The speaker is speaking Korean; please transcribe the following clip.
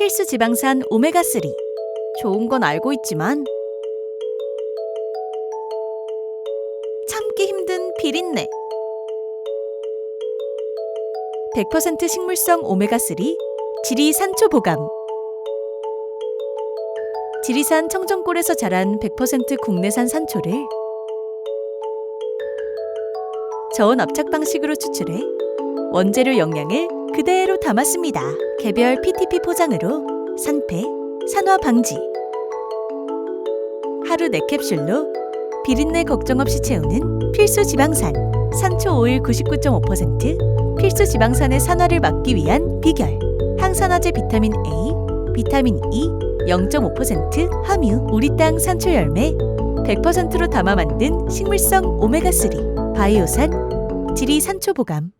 필수 지방산 오메가3. 좋은 건 알고 있지만 참기 힘든 비린내. 100% 식물성 오메가3 지리산초 보감. 지리산 청정골에서 자란 100% 국내산 산초를 저온 압착 방식으로 추출해 원재료 영양을 그대로 담았습니다. 개별 PTP 포장으로 산패, 산화 방지. 하루 4캡슐로 비린내 걱정 없이 채우는 필수 지방산 산초 오일 99.5% 필수 지방산의 산화를 막기 위한 비결. 항산화제 비타민 A, 비타민 E 0.5% 함유. 우리 땅 산초 열매 100%로 담아 만든 식물성 오메가3 바이오산 지리 산초 보감